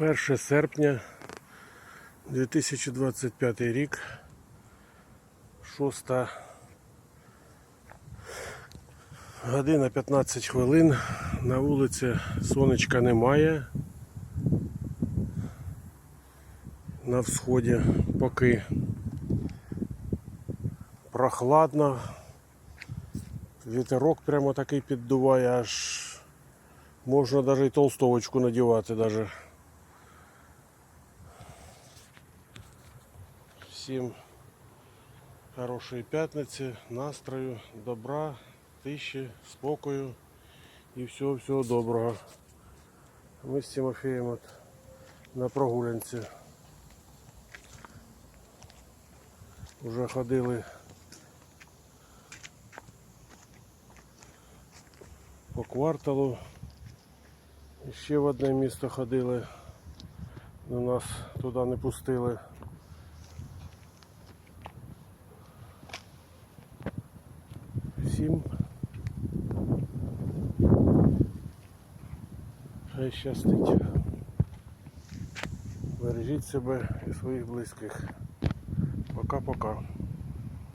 1 серпня 2025 рік. 6 година 15 хвилин. На вулиці сонечка немає. На всході поки прохладно. Вітерок прямо такий піддуває, аж можна навіть толстовочку надівати даже. Всім хорошої п'ятниці, настрою, добра, тиші, спокою і всього всього доброго. Ми з Тимофієм от на прогулянці. Уже ходили по кварталу. І ще в одне місто ходили, нас туди не пустили. Всім хай щастить. Бережіть себе і своїх близьких. Пока-пока.